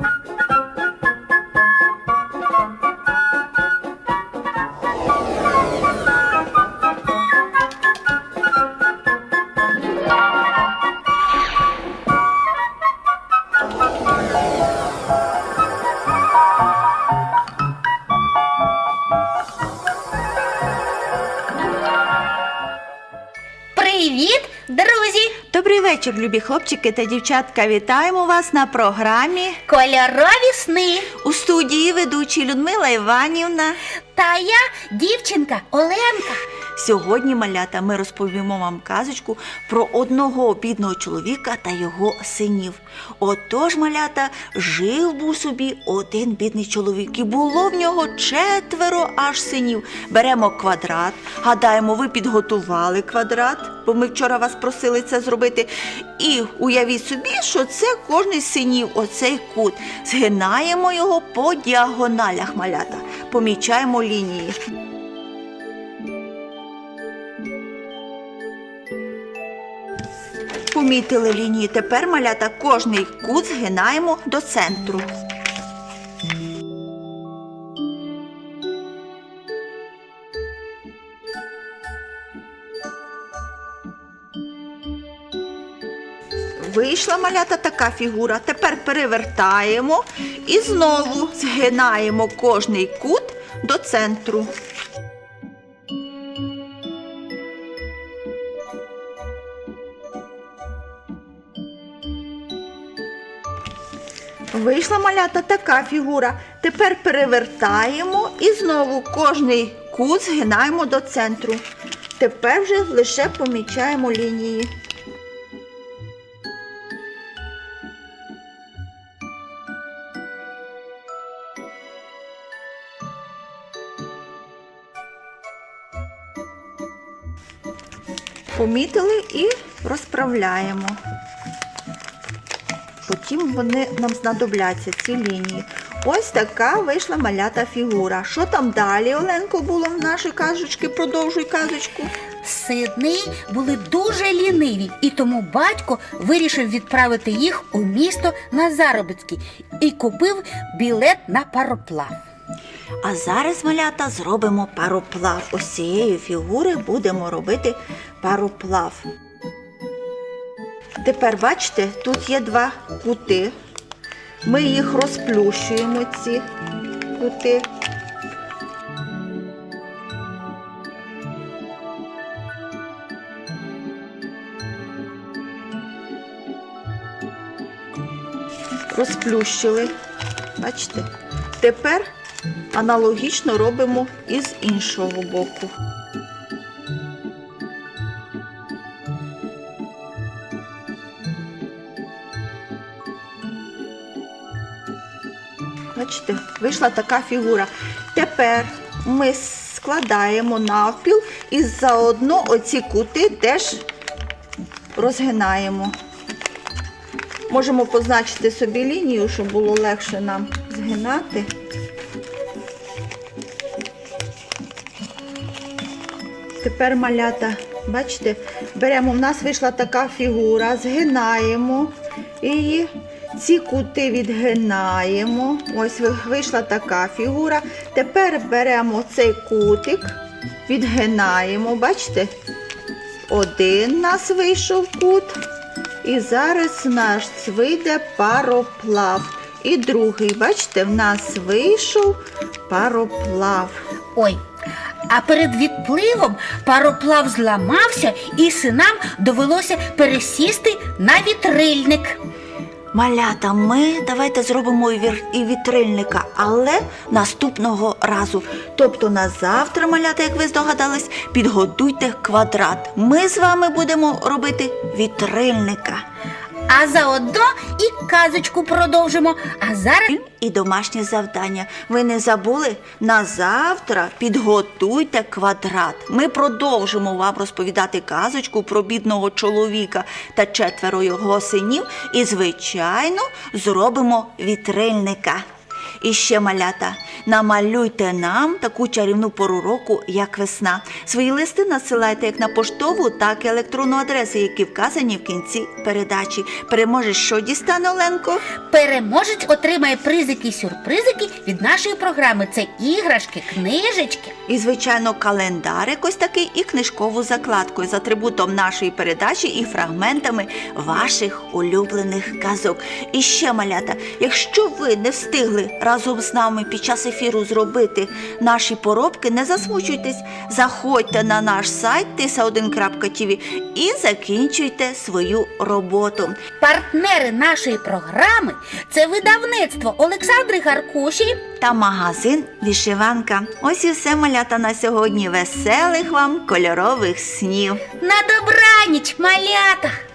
you Привіт, друзі! Добрий вечір, любі хлопчики та дівчатка. Вітаємо вас на програмі Кольорові сни. у студії ведучі Людмила Іванівна. Та я дівчинка Оленка. Сьогодні, малята, ми розповімо вам казочку про одного бідного чоловіка та його синів. Отож, малята, жив був собі один бідний чоловік, і було в нього четверо аж синів. Беремо квадрат. Гадаємо, ви підготували квадрат, бо ми вчора вас просили це зробити. І уявіть собі, що це кожний синів, оцей кут. Згинаємо його по діагоналях малята. Помічаємо лінії. Помітили лінії. Тепер малята кожний кут згинаємо до центру. Вийшла малята така фігура. Тепер перевертаємо і знову згинаємо кожний кут до центру. Вийшла малята така фігура. Тепер перевертаємо і знову кожний кут згинаємо до центру. Тепер вже лише помічаємо лінії. Помітили і розправляємо. Потім вони нам знадобляться ці лінії. Ось така вийшла малята фігура. Що там далі, Оленко, було в нашій казочці? Продовжуй казочку. Сини були дуже ліниві, і тому батько вирішив відправити їх у місто на заробітки і купив білет на пароплав. А зараз, малята, зробимо пароплав. Ось цієї фігури будемо робити пароплав. Тепер бачите, тут є два кути. Ми їх розплющуємо, ці кути. Розплющили. Бачите? Тепер аналогічно робимо і з іншого боку. Бачите, вийшла така фігура. Тепер ми складаємо навпіл і заодно оці кути теж розгинаємо. Можемо позначити собі лінію, щоб було легше нам згинати. Тепер малята, бачите, беремо, в нас вийшла така фігура, згинаємо і ці кути відгинаємо. Ось вийшла така фігура. Тепер беремо цей кутик, відгинаємо, бачите? Один нас вийшов кут. І зараз у нас вийде пароплав. І другий, бачите, в нас вийшов пароплав. Ой. А перед відпливом пароплав зламався, і синам довелося пересісти на вітрильник. Малята, ми давайте зробимо і вітрильника, але наступного разу. Тобто на завтра, малята, як ви здогадались, підготуйте квадрат. Ми з вами будемо робити вітрильника. А заодно і казочку продовжимо. А зараз І домашнє завдання. Ви не забули? На завтра підготуйте квадрат. Ми продовжимо вам розповідати казочку про бідного чоловіка та четверо його синів. І, звичайно, зробимо вітрильника. І ще малята, намалюйте нам таку чарівну пору року, як весна. Свої листи надсилайте як на поштову, так і електронну адресу, які вказані в кінці передачі. Переможе, що дістане Оленко? Переможець отримає призики і сюрпризики від нашої програми. Це іграшки, книжечки. І, звичайно, календарик ось такий і книжкову закладку з атрибутом нашої передачі і фрагментами ваших улюблених казок. І ще малята, якщо ви не встигли разом з нами під час ефіру зробити наші поробки, не засмучуйтесь, заходьте на наш сайт tisa1.tv і закінчуйте свою роботу. Партнери нашої програми це видавництво Олександри Гаркуші. Та магазин Вішиванка. Ось і все малята на сьогодні. Веселих вам кольорових снів. На добраніч, малята!